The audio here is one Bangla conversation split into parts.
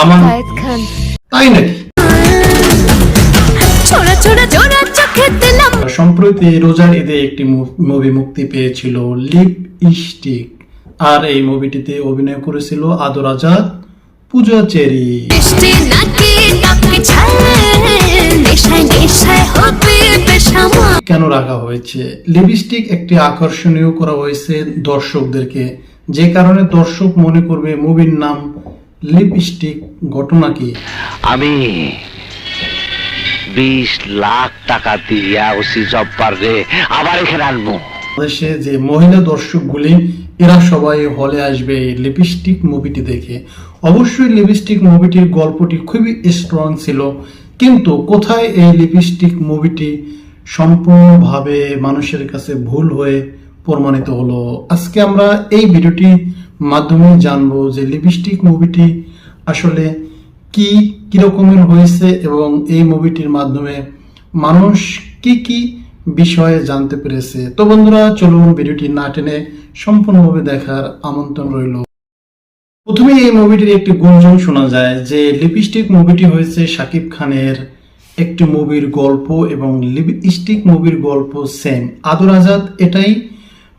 আমার খান। তাই নাকি? ছোড়া ছোড়া জোড়া চোখে দিলাম। সম্প্রতি রোজার ঈদে একটি মুভি মুক্তি পেয়েছিল লিপ স্টিক আর এই মুভিটিতে অভিনয় করেছিল আদর আজাদ পূজা চেরি। কেন রাখা হয়েছে? লিপস্টিক একটি আকর্ষণীয় করা হয়েছে দর্শকদেরকে। যে কারণে দর্শক মনে করবে মুভির নাম লিপস্টিক ঘটনা কি? আমি বিশ লাখ টাকা দিয়া ওসি জব্বার রে আবার এখানে আনব। বাংলাদেশে যে মহিলা দর্শকগুলি এরা সবাই হলে আসবে লিপস্টিক মুভিটি দেখে। অবশ্যই লিপস্টিক মুভিটির গল্পটি খুবই স্ট্রং ছিল কিন্তু কোথায় এই লিপস্টিক মুভিটি সম্পূর্ণভাবে মানুষের কাছে ভুল হয়ে প্রমাণিত হলো? আজকে আমরা এই ভিডিওটি মাধ্যমে জানব যে লিপস্টিক মুভিটি আসলে কি কিরকমের হয়েছে এবং এই মুভিটির মাধ্যমে মানুষ কি কি বিষয়ে জানতে পেরেছে। তো বন্ধুরা, চলুন ভিডিওটি না টেনে সম্পূর্ণভাবে দেখার আমন্ত্রণ রইল। প্রথমে এই মুভিটির একটি গুঞ্জন শোনা যায় যে লিপস্টিক মুভিটি হয়েছে শাকিব খানের একটি মুভির গল্প এবং লিপস্টিক মুভির গল্প সেম আদর আজাদ এটাই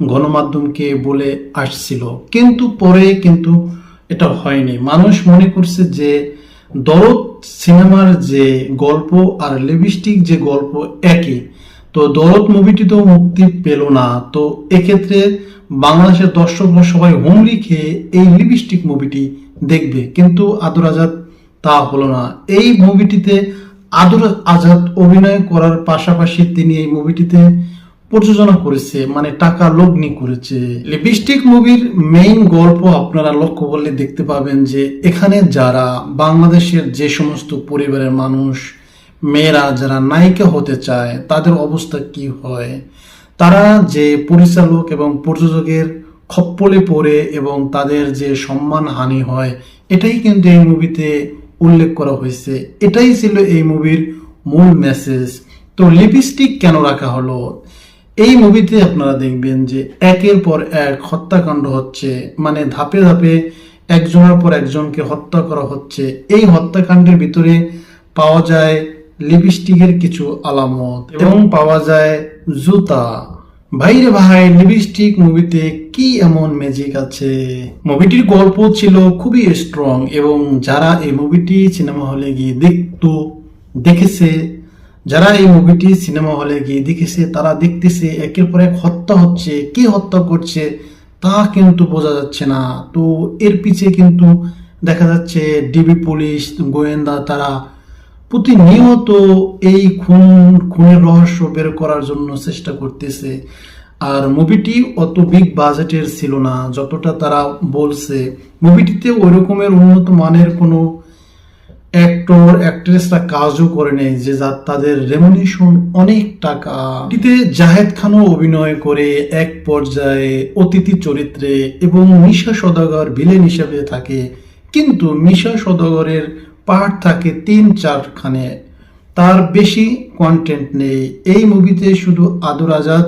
গণমাধ্যমকে বলে আসছিল। কিন্তু পরে কিন্তু এটা হয়নি। মানুষ মনে করছে যে দরদ সিনেমার যে গল্প আর লিপস্টিক যে গল্প একই। তো দরদ মুভিটি তো মুক্তি পেল না। তো এক্ষেত্রে বাংলাদেশের দর্শকরা সবাই হুমড়ি খেয়ে এই লিপস্টিক মুভিটি দেখবে। কিন্তু আদর আজাদ তা হলো না। এই মুভিটিতে আদর আজাদ অভিনয় করার পাশাপাশি তিনি এই মুভিটিতে প্রযোজনা করেছে মানে টাকা লগ্নি করেছে। লিপস্টিক মুভির মেইন গল্প আপনারা লক্ষ্য করলে দেখতে পাবেন যে, এখানে যারা বাংলাদেশের যে সমস্ত পরিবারের মানুষ, মেয়েরা যারা নায়িকা হতে চায়, তাদের অবস্থা কি হয়? তারা যে পরিচালক এবং প্রযোজকের খপ্পলে পড়ে এবং তাদের যে সম্মান হানি হয়, এটাই কিন্তু এই মুভিতে উল্লেখ করা হয়েছে। এটাই ছিল এই মুভির মূল মেসেজ তো লিপস্টিক কেন রাখা হলো? এই মুভিতে আপনারা দেখবেন যে একের পর এক হত্যাকাণ্ড হচ্ছে মানে ধাপে ধাপে একজনের পর একজনকে হত্যা করা হচ্ছে। এই হত্যাকাণ্ডের ভিতরে পাওয়া যায় লিপস্টিকের কিছু আলামত এবং পাওয়া যায় জুতা। ভাইরে ভাই লিপস্টিক মুভিতে কি এমন ম্যাজিক আছে? মুভিটির গল্প ছিল খুবই স্ট্রং এবং যারা এই মুভিটি সিনেমা হলে গিয়ে দেখতো দেখেছে যারা এই মুভিটি সিনেমা হলে গিয়ে দেখেছে, তারা দেখতেছে একের পর এক হত্যা হচ্ছে, কে হত্যা করছে তা কিন্তু বোঝা যাচ্ছে না। তো এর পিছে কিন্তু দেখা যাচ্ছে ডিবি পুলিশ গোয়েন্দা তারা প্রতিনিয়ত এই খুন, খুনের রহস্য বের করার জন্য চেষ্টা করতেছে। আর মুভিটি অত বিগ বাজেটের ছিল না, যতটা তারা বলছে। মুভিটিতে ওই রকমের উন্নত মানের কোনো অ্যাক্টর অ্যাক্ট্রেসরা কাজও করে নেই যে যা তাদের রেমুনেশন অনেক টাকা। এটিতে জাহেদ খানও অভিনয় করে এক পর্যায়ে অতিথি চরিত্রে এবং মিশা সদাগর ভিলেন হিসেবে থাকে। কিন্তু মিশা সদাগরের পার্ট থাকে তিন চারখানে। তার বেশি কন্টেন্ট নেই। এই মুভিতে শুধু আদর আজাদ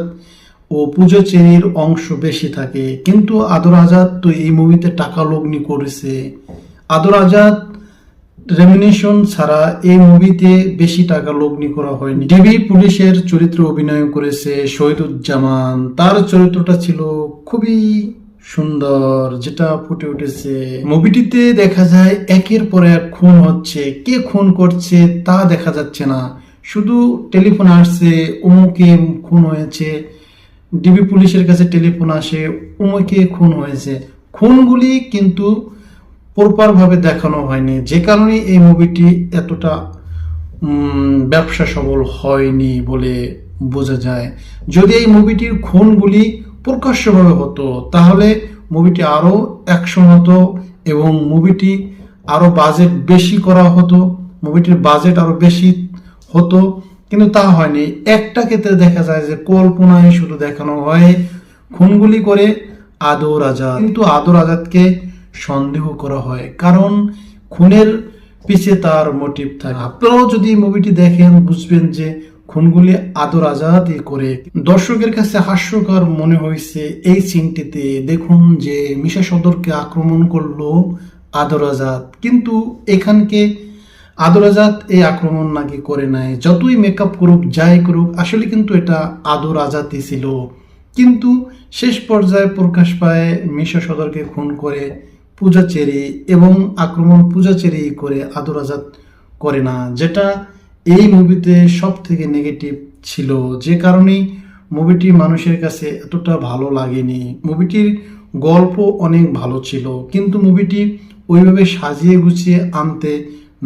ও পুজো চেরির অংশ বেশি থাকে। কিন্তু আদর আজাদ তো এই মুভিতে টাকা লগ্নি করেছে। আদর আজাদ রেমিনেশন ছাড়া এই মুভিতে বেশি টাকা লগ্নি করা হয়নি। ডিবি পুলিশের চরিত্রে অভিনয় করেছে শহীদুজ্জামান। তার চরিত্রটা ছিল খুবই সুন্দর, যেটা ফুটে উঠেছে। মুভিটিতে দেখা যায় একের পর এক খুন হচ্ছে। কে খুন করছে তা দেখা যাচ্ছে না। শুধু টেলিফোন আসছে অমুকে খুন হয়েছে। ডিবি পুলিশের কাছে টেলিফোন আসে, উমকে খুন হয়েছে। খুনগুলি কিন্তু প্রপার ভাবে দেখানো হয়নি। যে কারণে এই মুভিটি এতটা ব্যবসা সবল হয়নি বলে বোঝা যায়। যদি এই মুভিটির খুনগুলি প্রকাশ্যভাবে হতো, তাহলে মুভিটি আরও অ্যাকশন হতো এবং মুভিটি আরও বাজেট বেশি করা হতো মুভিটির বাজেট আরও বেশি হতো। কিন্তু তা হয়নি। একটা ক্ষেত্রে দেখা যায় যে কল্পনায় শুধু দেখানো হয় খুনগুলি করে আদর আজাদ কিন্তু আদর আজাদকে সন্দেহ করা হয়। কারণ খুনের পিছে তার মোটিভ থাকে। আপনারাও যদি মুভিটি দেখেন, বুঝবেন যে খুনগুলি আদর আজাদই করে। দর্শকের কাছে হাস্যকর মনে হয়েছে এই সিনটিতে দেখুন যে মিশা সদরকে আক্রমণ করল আদর আজাদ। কিন্তু এখানকে আদর আজাদ এই আক্রমণ নাকি করে নাই। যতই মেকআপ করুক, যাই করুক, আসলে কিন্তু এটা আদর আজাদই ছিল। কিন্তু শেষ পর্যায়ে প্রকাশ পায় মিশা সদরকে খুন করে পূজা চেরি এবং আক্রমণ পূজা চেরি করে আদর আজাদ করে না, যেটা এই মুভিতে সব থেকে নেগেটিভ ছিল। যে কারণেই মুভিটি মানুষের কাছে এতটা ভালো লাগেনি। মুভিটির গল্প অনেক ভালো ছিল, কিন্তু মুভিটি ওইভাবে সাজিয়ে গুছিয়ে আনতে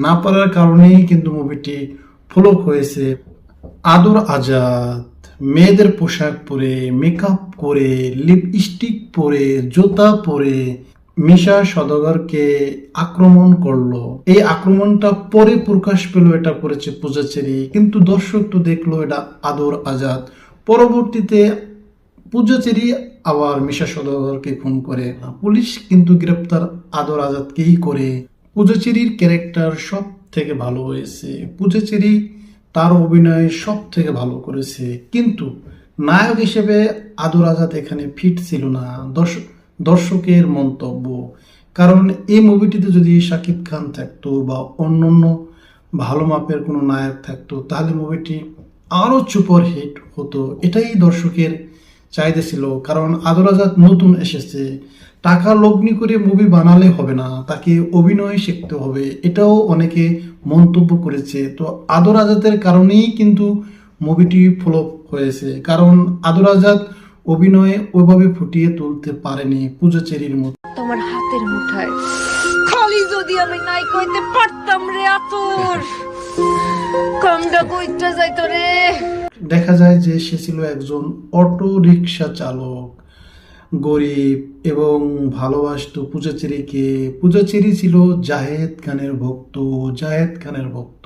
না পারার কারণেই কিন্তু মুভিটি ফ্লপ হয়েছে। আদর আজাদ, মেয়েদের পোশাক পরে মেকআপ করে লিপস্টিক পরে, জুতা পরে মিশা সদগরকে আক্রমণ করল। এই আক্রমণটা পরে প্রকাশ পেল এটা করেছে পূজাচেরি। কিন্তু দর্শক তো দেখল এটা আদর আজাদ। পরবর্তীতে পূজাচেরি আবার মিশা সদগরকে খুন করে। পুলিশ কিন্তু গ্রেপ্তার আদর আজাদকেই করে। পূজাচেরির ক্যারেক্টার সব থেকে ভালো হয়েছে। পূজাচেরি তার অভিনয় সব থেকে ভালো করেছে। কিন্তু নায়ক হিসেবে আদর আজাদ এখানে ফিট ছিল না। দর্শক দর্শকের মন্তব্য। কারণ এই মুভিটিতে যদি শাকিব খান থাকতো বা অন্যান্য ভালো মাপের কোনো নায়ক থাকতো, তাহলে মুভিটি আরও সুপার হিট হতো। এটাই দর্শকের চাহিদা ছিল। কারণ আদর আজাদ নতুন এসেছে। টাকা লগ্নি করে মুভি বানালে হবে না, তাকে অভিনয় শিখতে হবে। এটাও অনেকে মন্তব্য করেছে। তো আদর আজাদের কারণেই কিন্তু মুভিটি ফ্লপ হয়েছে। কারণ আদর আজাদ অভিনয়ে ওভাবে ফুটিয়ে তুলতে পারেনি পূজা চেরির মতো। তোমার হাতের মুঠায়। খালি যদি আমি নাই কইতে পারতাম রে আতর। কামটা কইতে যাইতো রে। দেখা যায় যে সে ছিল একজন অটো রিক্সা চালক গরিব এবং ভালোবাসতো পূজাচেরিকে। পূজাচেরি ছিল জাহেদ খানের ভক্ত জাহেদ খানের ভক্ত।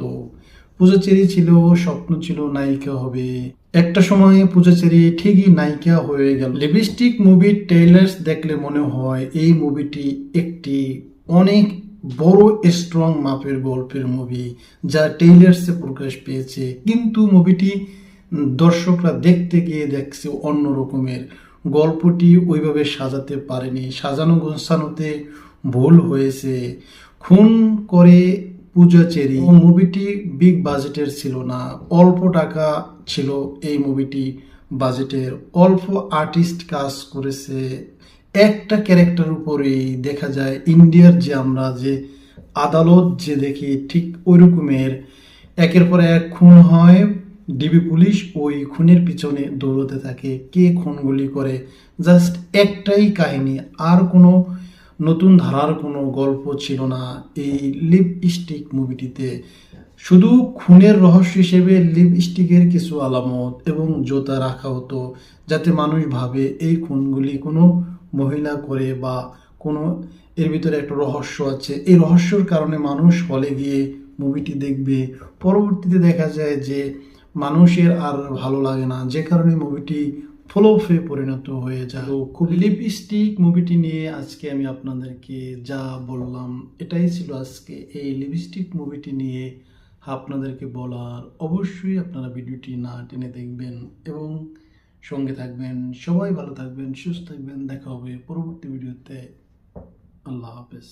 পূজাচেরি ছিল, স্বপ্ন ছিল নায়িকা হবে। একটা সময়ে পূজাচেরি ঠিকই নায়িকা হয়ে গেল। লিপস্টিক মুভির ট্রেলার্স দেখলে মনে হয় এই মুভিটি একটি অনেক বড় স্ট্রং মাপের গল্পের মুভি যা টেইলার্সে প্রকাশ পেয়েছে। কিন্তু মুভিটি দর্শকরা দেখতে গিয়ে দেখছে অন্য রকমের। গল্পটি ওইভাবে সাজাতে পারেনি। সাজানো গোছানোতে ভুল হয়েছে। খুন করে পূজা চেরি মুভিটি বিগ বাজেটের ছিল না, অল্প টাকা ছিল এই মুভিটি বাজেটের অল্প আর্টিস্ট কাজ করেছে। একটা ক্যারেক্টার উপরেই দেখা যায় ইন্ডিয়ার যে আমরা, যে আদালত যে দেখি ঠিক ওই রকমের একের পর এক খুন হয় ডিবি পুলিশ ওই খুনের পিছনে দৌড়তে থাকে, কে খুনগুলি করে। জাস্ট একটাই কাহিনী, আর কোনো নতুন ধারার কোনো গল্প ছিল না এই লিপস্টিক মুভিটিতে। শুধু খুনের রহস্য হিসেবে লিপস্টিকের কিছু আলামত এবং জোতা রাখা হতো, যাতে মানুষ ভাবে এই খুনগুলি কোনো মহিলা করে বা কোনো এর ভিতরে একটা রহস্য আছে। এই রহস্যর কারণে মানুষ হলে গিয়ে মুভিটি দেখবে। পরবর্তীতে দেখা যায় যে মানুষের আর ভালো লাগে না। যে কারণে মুভিটি ফ্লপে পরিণত হয়ে যায়। তো খুব লিপস্টিক মুভিটি নিয়ে আজকে আমি আপনাদেরকে যা বললাম, এটাই ছিল আজকে এই লিপস্টিক মুভিটি নিয়ে আপনাদেরকে বলার। অবশ্যই আপনারা ভিডিওটি না টেনে দেখবেন এবং সঙ্গে থাকবেন। সবাই ভালো থাকবেন, সুস্থ থাকবেন। দেখা হবে পরবর্তী ভিডিওতে। আল্লাহ হাফেজ।